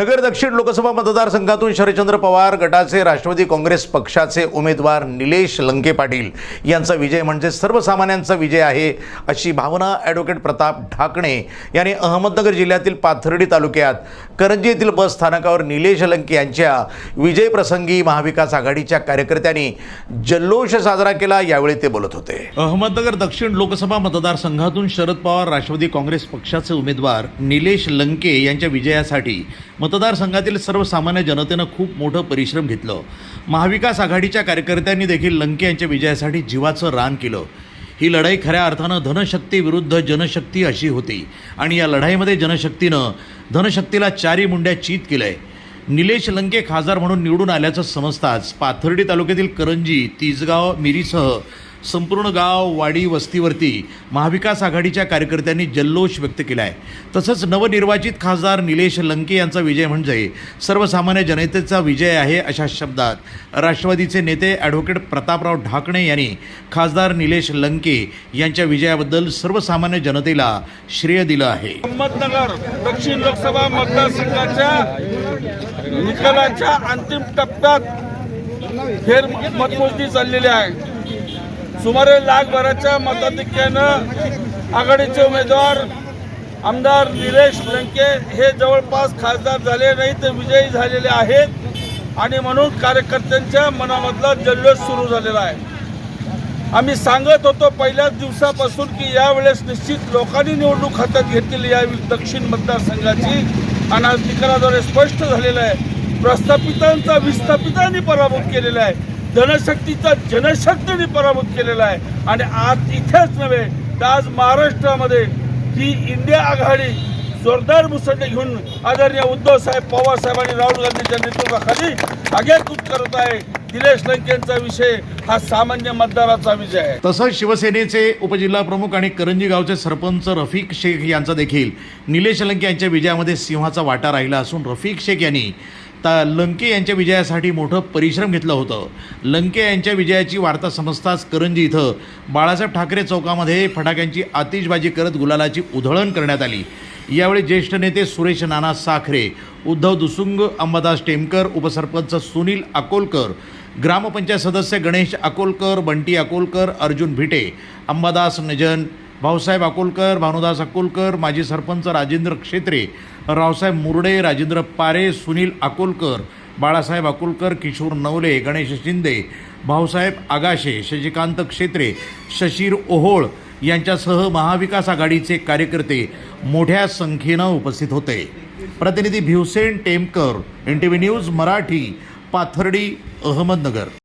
नगर दक्षिण लोकसभा मतदारसंघातून शरदचंद्र पवार गटाचे राष्ट्रवादी काँग्रेस पक्षाचे उमेदवार निलेश लंके पाटील यांचा विजय म्हणजे सर्वसामान्यांचा विजय आहे अशी भावना ॲडव्होकेट प्रताप ढाकणे यांनी अहमदनगर जिल्ह्यातील पाथर्डी तालुक्यात करंजी येथील बस स्थानकावर निलेश लंके यांच्या विजयप्रसंगी महाविकास आघाडीच्या कार्यकर्त्यांनी जल्लोष साजरा केला. यावेळी ते बोलत होते. अहमदनगर दक्षिण लोकसभा मतदारसंघातून शरद पवार राष्ट्रवादी काँग्रेस पक्षाचे उमेदवार निलेश लंके यांच्या विजयासाठी मतदारसंघातील सर्वसामान्य जनतेनं खूप मोठं परिश्रम घेतलं. महाविकास आघाडीच्या कार्यकर्त्यांनी देखील लंके यांच्या विजयासाठी जीवाचं रान केलं. ही लढाई खऱ्या अर्थानं धनशक्ती विरुद्ध जनशक्ती अशी होती. आणि या लढाईमध्ये जनशक्तीनं धनशक्तीला चारी मुंड्या चीत केलंय. निलेश लंके खासदार म्हणून निवडून आल्याचं समजताच पाथर्डी तालुक्यातील करंजी तिसगाव मिरीसह संपूर्ण गाव वाडी वस्तीवरती महाविकास आघाडीच्या कार्यकर्त्यांनी जल्लोष व्यक्त केला आहे तसंच नवनिर्वाचित खासदार निलेश लंके यांचा विजय म्हणजे सर्वसामान्य जनतेचा विजय आहे अशा शब्दात. राष्ट्रवादीचे नेते ॲडव्होकेट प्रतापराव ढाकणे यांनी खासदार निलेश लंके यांच्या विजयाबद्दल सर्वसामान्य जनतेला श्रेय दिलं आहे. अहमदनगर दक्षिण लोकसभा मतदारसंघाच्या निकालाच्या अंतिम टप्प्यात फेर मतमोजणी चाललेली आहे. सुमारे लाखभराच्या मताधिक्यानं आघाडीचे उमेदवार आमदार निलेश लंके हे जवळपास खासदार झाले नाही तर विजयी झालेले आहेत. आणि म्हणून कार्यकर्त्यांच्या मनामधला जल्लोष सुरू झालेला आहे. आम्ही सांगत होतो पहिल्याच दिवसापासून की यावेळेस निश्चित लोकांनी निवडणूक हातात घेतलेली या दक्षिण मतदारसंघाची आणि आज निकालाद्वारे स्पष्ट झालेलं आहे. प्रस्थापितांचा विस्थापितांनी पराभूत केलेला आहे. जनशक्तीचा जनशक्तीने पराभूत केलेला आहे. आणि आज इथेच नव्हे तर आज महाराष्ट्रामध्ये ही इंडिया आघाडी जोरदार मुसंडे घेऊन आदरणीय उद्धव साहेब पवार साहेब आणि राहुल गांधीच्या नेतृत्वाखाली आगेकूच करत आहे. निलेश लंकेंचा विषय हा सामान्य मतदाराचा विजय आहे. तसंच शिवसेनेचे उपजिल्हा प्रमुख आणि करंजी गावचे सरपंच रफिक शेख यांचा देखील. निलेश लंके यांच्या विजयामध्ये सिंहाचा वाटा राहिला असून रफिक शेख यांनी ता लंके यांच्या विजयासाठी मोठं परिश्रम घेतलं होतं. लंके यांच्या विजयाची वार्ता समजताच करंजी इथं बाळासाहेब ठाकरे चौकामध्ये फटाक्यांची आतिषबाजी करत गुलालाची उधळण करण्यात आली. यावेळी ज्येष्ठ नेते सुरेश नाना साखरे उद्धव दुसुंग अंबादास टेमकर उपसरपंच सुनील अकोलकर ग्रामपंचायत सदस्य गणेश अकोलकर बंटी अकोलकर अर्जुन भिटे अंबादास नजन भाऊसाहेब अकोलकर भानुदास अकोलकर माजी सरपंच राजेंद्र क्षेत्रे रावसाहेब मुरडे राजेंद्र पारे सुनील अकोलकर बाळासाहेब अकोलकर किशोर नवले गणेश शिंदे भाऊसाहेब आगाशे शशिकांत क्षेत्रे शशीर ओहोळ यांच्यासह महाविकास आघाडीचे कार्यकर्ते मोठ्या संख्येनं उपस्थित होते. प्रतिनिधी Bhivsen Temkar N T V news Marathi Pathardi Ahmednagar.